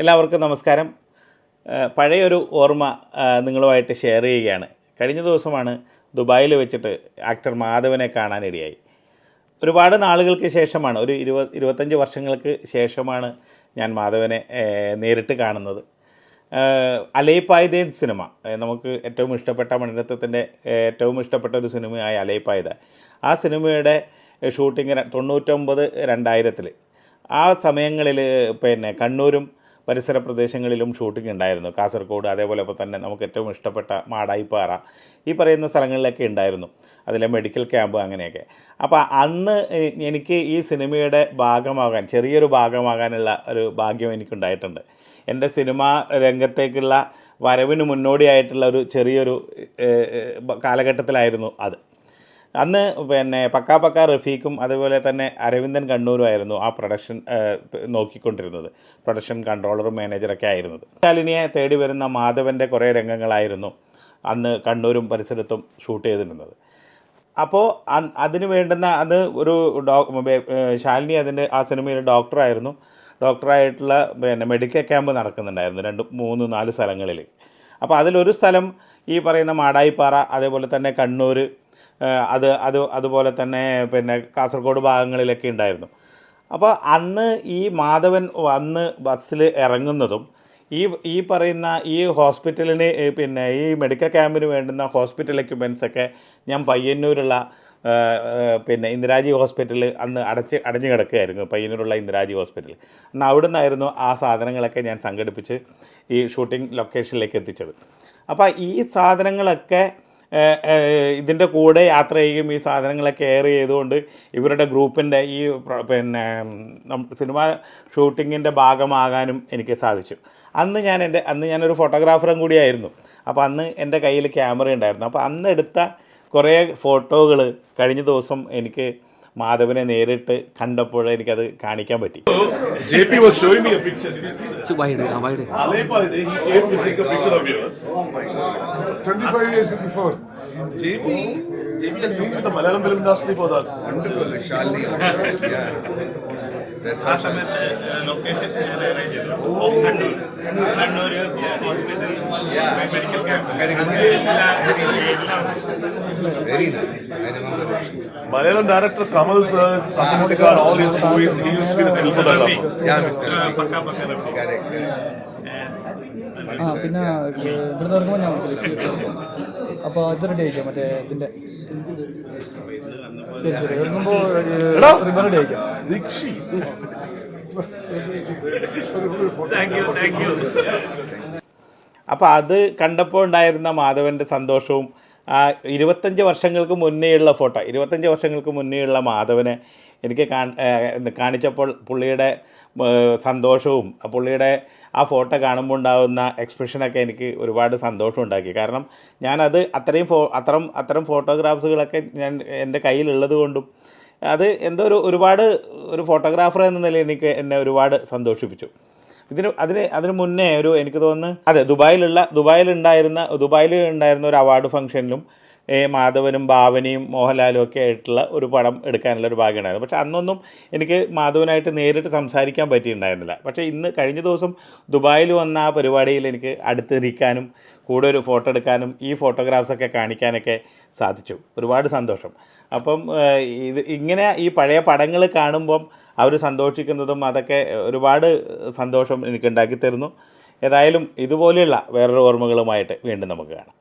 എല്ലാവർക്കും നമസ്കാരം. പഴയൊരു ഓർമ്മ നിങ്ങളുമായിട്ട് ഷെയർ ചെയ്യുകയാണ്. കഴിഞ്ഞ ദിവസമാണ് ദുബായിൽ വെച്ചിട്ട് ആക്ടർ മാധവനെ കാണാനിടയായി ഒരുപാട് നാളുകൾക്ക് ശേഷമാണ് ഒരു ഇരുപത് ഇരുപത്തഞ്ച് വർഷങ്ങൾക്ക് ശേഷമാണ് ഞാൻ മാധവനെ നേരിട്ട് കാണുന്നത്. അലൈപ്പായുധേൻ സിനിമ നമുക്ക് ഏറ്റവും ഇഷ്ടപ്പെട്ട മണിരത്നത്തിന്റെ ഏറ്റവും ഇഷ്ടപ്പെട്ട ഒരു സിനിമയായ അലൈപ്പായുധ ആ സിനിമയുടെ ഷൂട്ടിങ് ര- തൊണ്ണൂറ്റൊമ്പത് രണ്ടായിരത്തിൽ ആ സമയങ്ങളിൽ പിന്നെ കണ്ണൂരും പരിസര പ്രദേശങ്ങളിലും ഷൂട്ടിംഗ് ഉണ്ടായിരുന്നു. കാസർഗോഡ് അതേപോലെ തന്നെ നമുക്ക് ഏറ്റവും ഇഷ്ടപ്പെട്ട മാടായിപ്പാറ ഈ പറയുന്ന സ്ഥലങ്ങളിലൊക്കെ ഉണ്ടായിരുന്നു. അതിലെ മെഡിക്കൽ ക്യാമ്പ് അങ്ങനെയൊക്കെ. അപ്പോൾ അന്ന് എനിക്ക് ഈ സിനിമയുടെ ഭാഗമാകാൻ ചെറിയൊരു ഭാഗമാകാനുള്ള ഒരു ഭാഗ്യം എനിക്കുണ്ടായിട്ടുണ്ട്. എന്റെ സിനിമാ രംഗത്തേക്കുള്ള വരവിന് മുന്നോടിയായിട്ടുള്ള ഒരു ചെറിയൊരു കാലഘട്ടത്തിലായിരുന്നു അത്. അന്ന് പിന്നെ പക്കാ പക്ക റഫീഖും അതുപോലെ തന്നെ അരവിന്ദൻ കണ്ണൂരുമായിരുന്നു ആ പ്രൊഡക്ഷൻ നോക്കിക്കൊണ്ടിരുന്നത്. പ്രൊഡക്ഷൻ കൺട്രോളറും മാനേജറൊക്കെ ആയിരുന്നത്. ശാലിനിയെ തേടി വരുന്ന മാധവന്റെ കുറേ രംഗങ്ങളായിരുന്നു അന്ന് കണ്ണൂരും പരിസരത്തും ഷൂട്ട് ചെയ്തിരുന്നത്. അപ്പോൾ അതിന് വേണ്ടുന്ന അത് ഒരു ഡോ ശാലിനി അതിന്റെ ആ സിനിമയിലെ ഡോക്ടറായിരുന്നു. ഡോക്ടറായിട്ടുള്ള പിന്നെ മെഡിക്കൽ ക്യാമ്പ് നടക്കുന്നുണ്ടായിരുന്നു രണ്ട് മൂന്ന് നാല് സ്ഥലങ്ങളിൽ അപ്പോൾ അതിലൊരു സ്ഥലം ഈ പറയുന്ന മാടായിപ്പാറ അതേപോലെ തന്നെ കണ്ണൂർ അത് അത് അതുപോലെ തന്നെ പിന്നെ കാസർഗോഡ് ഭാഗങ്ങളിലൊക്കെ ഉണ്ടായിരുന്നു. അപ്പോൾ അന്ന് ഈ മാധവൻ വന്ന് ബസ്സിൽ ഇറങ്ങുന്നതും ഈ ഈ പറയുന്ന ഈ ഹോസ്പിറ്റലിന് പിന്നെ ഈ മെഡിക്കൽ ക്യാമ്പിന് വേണ്ടുന്ന ഹോസ്പിറ്റൽ എക്യുപ്മെൻസൊക്കെ ഞാൻ പയ്യന്നൂരുള്ള പിന്നെ ഇന്ദിരാജി ഹോസ്പിറ്റലിൽ അന്ന് അടച്ച് അടഞ്ഞു കിടക്കുകയായിരുന്നു പയ്യന്നൂരുള്ള ഇന്ദിരാജി ഹോസ്പിറ്റൽ അന്ന് അവിടെ നിന്നായിരുന്നു ആ സാധനങ്ങളൊക്കെ ഞാൻ സംഘടിപ്പിച്ച് ഈ ഷൂട്ടിംഗ് ലൊക്കേഷനിലേക്ക് എത്തിച്ചത്. അപ്പോൾ ഈ സാധനങ്ങളൊക്കെ ഇതിന്റെ കൂടെ യാത്ര ചെയ്യുകയും ഈ സാധനങ്ങളെ കെയർ ചെയ്തുകൊണ്ട് ഇവരുടെ ഗ്രൂപ്പിന്റെ ഈ പിന്നെ സിനിമ ഷൂട്ടിങ്ങിന്റെ ഭാഗമാകാനും എനിക്ക് സാധിച്ചു. അന്ന് ഞാൻ എന്റെ അന്ന് ഞാനൊരു ഫോട്ടോഗ്രാഫറും കൂടിയായിരുന്നു. അപ്പോൾ അന്ന് എന്റെ കയ്യിൽ ക്യാമറ ഉണ്ടായിരുന്നു. അപ്പോൾ അന്ന് എടുത്ത കുറേ ഫോട്ടോകൾ കഴിഞ്ഞ ദിവസം എനിക്ക് മാധവനെ നേരിട്ട് കണ്ടപ്പോൾ എനിക്കത് കാണിക്കാൻ പറ്റി. JP was showing me a picture. Did you see that? So wide, uh, wide. Alepa, he came to take a picture of yours. 25 years before. JP, JP has been with the Malayalam film industry for that. Wonderful, like Shalini. yeah. That's ആ സമയത്ത് location arrange ചെയ്തു Kannur Kannur hospital medical camp very nice. I remember it. Malayalam director Kamal sir, Satyamurthy all his movies, he used to be the skill photographer. Yeah, Mr. Pucca pucca Rafeeq Correct, correct. ആ പിന്നെ ഇവിടുന്ന് ഇറങ്ങുമ്പോൾ ഞാൻ വിളിച്ചു. അപ്പോൾ ഇത് ready ആയിക്കാം മറ്റേ ഇതിന്റെ ശരി ശരി ഇറങ്ങുമ്പോൾ റിബൺ റെഡി ആയിക്കാം ദീക്ഷി! അപ്പോൾ അത് കണ്ടപ്പോൾ ഉണ്ടായിരുന്ന മാധവന്റെ സന്തോഷവും ആ ഇരുപത്തഞ്ച് വർഷങ്ങൾക്ക് മുന്നേയുള്ള ഫോട്ടോ ഇരുപത്തഞ്ച് വർഷങ്ങൾക്ക് മുന്നേയുള്ള മാധവനെ എനിക്ക് കാണിച്ചപ്പോൾ പുള്ളിയുടെ സന്തോഷവും പുള്ളിയുടെ ആ ഫോട്ടോ കാണുമ്പോൾ ഉണ്ടാകുന്ന എക്സ്പ്രഷനൊക്കെ എനിക്ക് ഒരുപാട് സന്തോഷം ഉണ്ടാക്കി. കാരണം ഞാനത് അത്രയും ഫോ അത്തരം അത്തരം ഫോട്ടോഗ്രാഫ്സുകളൊക്കെ ഞാൻ എന്റെ കയ്യിലുള്ളത് കൊണ്ടും അത് എന്തോ ഒരു ഒരുപാട് ഒരു ഫോട്ടോഗ്രാഫർ എന്ന നിലയിൽ എനിക്ക് എന്നെ ഒരുപാട് സന്തോഷിപ്പിച്ചു. ഇതിന് അതിന് അതിന് മുന്നേ ഒരു എനിക്ക് തോന്നുന്നു അതെ ദുബായിലുള്ള ദുബായിലുണ്ടായിരുന്ന ദുബായിൽ ഉണ്ടായിരുന്ന ഒരു അവാർഡ് ഫംഗ്ഷനിലും മാധവനും ഭാവനയും മോഹൻലാലും ഒക്കെ ആയിട്ടുള്ള ഒരു പടം എടുക്കാനുള്ള ഒരു ഭാഗ്യം ഉണ്ടായിരുന്നു. പക്ഷേ അന്നൊന്നും എനിക്ക് മാധവനായിട്ട് നേരിട്ട് സംസാരിക്കാൻ പറ്റിയിട്ടുണ്ടായിരുന്നില്ല. പക്ഷേ ഇന്ന് കഴിഞ്ഞ ദിവസം ദുബായിൽ വന്ന ആ പരിപാടിയിൽ എനിക്ക് അടുത്തിരിക്കാനും കൂടെ ഒരു ഫോട്ടോ എടുക്കാനും ഈ ഫോട്ടോഗ്രാഫ്സൊക്കെ കാണിക്കാനൊക്കെ സാധിച്ചു. ഒരുപാട് സന്തോഷം. അപ്പം ഇത് ഇങ്ങനെ ഈ പഴയ പടങ്ങൾ കാണുമ്പം അവർ സന്തോഷിക്കുന്നതും അതൊക്കെ ഒരുപാട് സന്തോഷം എനിക്ക് ഉണ്ടാക്കി തരുന്നു. ഏതായാലും ഇതുപോലെയുള്ള വേറൊരു ഓർമ്മകളുമായിട്ട് വീണ്ടും നമുക്ക് കാണാം.